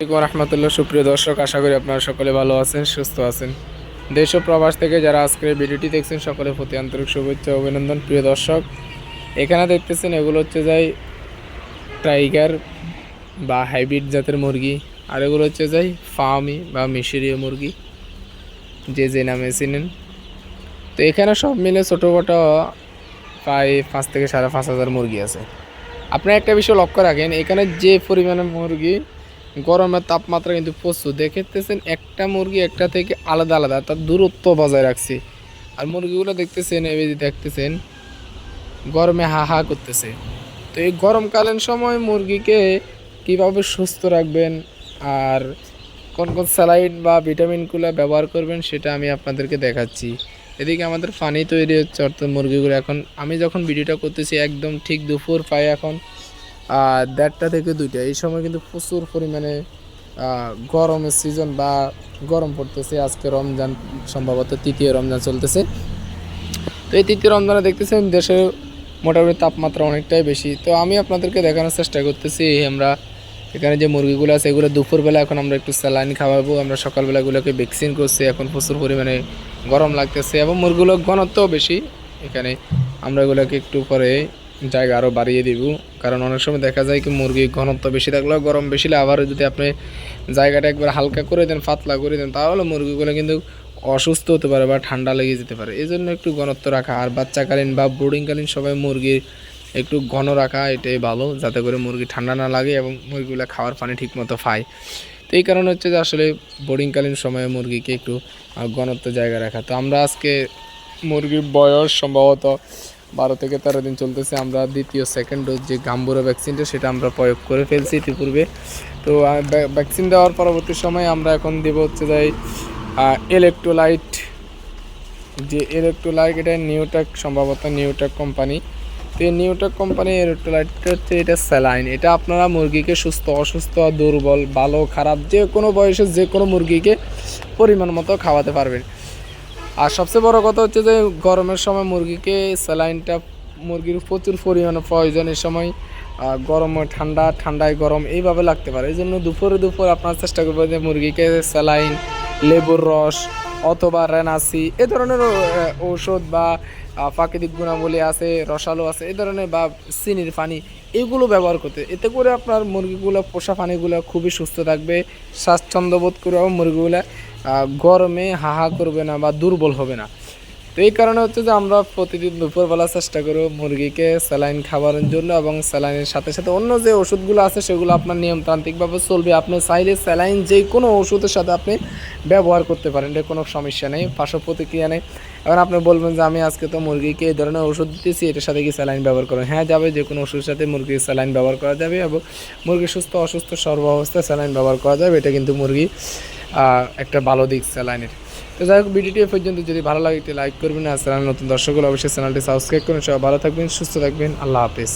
রহমতুল্লাহ, সুপ্রিয় দর্শক, আশা করি আপনারা সকলে ভালো আছেন, সুস্থ আছেন। দেশ ও প্রবাস থেকে যারা আজকের ভিডিওটি দেখছেন, সকলের প্রতি আন্তরিক শুভেচ্ছা অভিনন্দন। প্রিয় দর্শক, এখানে দেখতেছেন এগুলো হচ্ছে যাই টাইগার বা হাইব্রিড জাতের মুরগি, আর এগুলো হচ্ছে যাই ফার্মি বা মিশরীয় মুরগি, যে যে নামে চিনেন। তো এখানে সব মিলে ছোটো মোটো প্রায় পাঁচ থেকে সাড়ে পাঁচ হাজার মুরগি আছে। আপনারা একটা বিষয় লক্ষ্য রাখেন, এখানে যে পরিমাণে মুরগি গরমের তাপমাত্রা কিন্তু প্রচুর। দেখতেছেন একটা মুরগি একটা থেকে আলাদা আলাদা, তার দূরত্ব বজায় রাখছে। আর মুরগিগুলো দেখতেছেন, এই দেখতেছেন, গরমে হা হা করতেছে। তো এই গরমকালীন সময় মুরগিকে কীভাবে সুস্থ রাখবেন আর কোন কোন স্যালাইড বা ভিটামিনগুলো ব্যবহার করবেন সেটা আমি আপনাদেরকে দেখাচ্ছি। এদিকে আমাদের পানি তৈরি হচ্ছে, অর্থাৎ মুরগিগুলো। এখন আমি যখন ভিডিওটা করতেছি, একদম ঠিক দুপুর পায় এখন দেড়টা থেকে দুইটা। এই সময় কিন্তু প্রচুর পরিমাণে গরমের সিজন বা গরম পড়তেছে। আজকে রমজান, সম্ভবত তৃতীয় রমজান চলতেছে। তো এই তৃতীয় রমজানে দেখতেছেন দেশে মোটামুটি তাপমাত্রা অনেকটাই বেশি। তো আমি আপনাদেরকে দেখানোর চেষ্টা করতেছি আমরা এখানে যে মুরগিগুলো আছে, এগুলো দুপুরবেলা এখন আমরা একটু স্যালাইন খাওয়াবো। আমরা সকালবেলা এগুলোকে ভ্যাকসিন করছি, এখন প্রচুর পরিমাণে গরম লাগতেছে এবং মুরগিগুলোর ঘনত্বও বেশি এখানে। আমরা এগুলোকে একটু পরে জায়গা আরও বাড়িয়ে দিব। কারণ অনেক সময় দেখা যায় কি মুরগি ঘনত্ব বেশি থাকলেও গরম বেশি হলে আবার যদি আপনি জায়গাটা একবার হালকা করে দেন, পাতলা করে দেন, তাহলে মুরগিগুলো কিন্তু অসুস্থ হতে পারে বা ঠান্ডা লেগে যেতে পারে। এই জন্য একটু ঘনত্ব রাখা আর বাচ্চাকালীন বা ব্রুডিংকালীন সময় মুরগির একটু ঘন রাখা, এটাই ভালো, যাতে করে মুরগি ঠান্ডা না লাগে এবং মুরগিগুলো খাওয়ার পানি ঠিক মতো পায়। তো এই কারণে হচ্ছে যে আসলে বোর্ডিংকালীন সময়ে মুরগিকে একটু ঘনত্ব জায়গা রাখা। তো আমরা আজকে মুরগির বয়স সম্ভবত বারো থেকে তেরো দিন চলতেছে। আমরা দ্বিতীয় সেকেন্ড ডোজ যে গাম্বুরা ভ্যাকসিনটা সেটা আমরা প্রয়োগ করে ফেলছি ইতিপূর্বে। তো ভ্যাকসিন দেওয়ার পরবর্তী সময় আমরা এখন দেব হচ্ছে যাই ইলেকট্রোলাইট যে ইলেকট্রোলাইট এটা নিউটেক সম্ভবত নিউটেক কোম্পানি তো এই নিউটেক কোম্পানি ইলেকট্রোলাইটটা হচ্ছে এটা স্যালাইন এটা আপনারা মুরগিকে সুস্থ, অসুস্থ, দুর্বল, ভালো, খারাপ যে কোনো বয়সে যে কোনো মুরগিকে পরিমাণ মতো খাওয়াতে পারবেন। আর সবচেয়ে বড় কথা হচ্ছে যে গরমের সময় মুরগিকে স্যালাইনটা মুরগির প্রচুর পরিমাণে প্রয়োজনের সময় আহ, গরমে ঠান্ডা ঠান্ডায় গরম এইভাবে লাগতে পারে। এই জন্য দুপুরে দুপুর আপনার চেষ্টা করবেন যে মুরগিকে স্যালাইন লেবুর রস অথবা রেনাসি এ ধরনের ঔষধ বা প্রাকৃতিক গুণাবলী আছে রসালো আছে এই ধরনের বা চিনির পানি এগুলো ব্যবহার করতে। এতে করে আপনার মুরগিগুলো পোষা পানিগুলো খুবই সুস্থ থাকবে স্বাচ্ছন্দ্য বোধ করে মুরগিগুলো গরমে হাহা করবে না বা দুর্বল হবে না। তো এই কারণে হচ্ছে যে আমরা প্রতিদিন দুপুরবেলা চেষ্টা করব মুরগিকে স্যালাইন খাবারের জন্য এবং স্যালাইনের সাথে সাথে অন্য যে ওষুধগুলো আছে সেগুলো আপনার নিয়মতান্ত্রিকভাবে চলবে। আপনি চাইলে স্যালাইন যে কোনো ওষুধের সাথে আপনি ব্যবহার করতে পারেন, এটা কোনো সমস্যা নেই, পার্শ্ব প্রতিক্রিয়া নেই। এখন আপনি বলবেন যে আমি আজকে তো মুরগিকে এই ধরনের ওষুধ দিতেছি, এটার সাথে কি স্যালাইন ব্যবহার করেন হ্যাঁ যাবে, যে কোনো ওষুধের সাথে মুরগির স্যালাইন ব্যবহার করা যাবে এবং মুরগি সুস্থ, অসুস্থ, সর্বাবস্থায় স্যালাইন ব্যবহার করা যাবে। এটা কিন্তু মুরগি একটা ভালো দিক স্যালাইনের। তো যাই হোক, ভিডিওটি পর্যন্ত যদি ভালো লাগে লাইক করবেন আর চ্যানেল নতুন দর্শকগুলো অবশ্যই চ্যানেলটি সাবস্ক্রাইব করুন। সবাই ভালো থাকবেন, সুস্থ থাকবেন, আল্লাহ হাফেজ।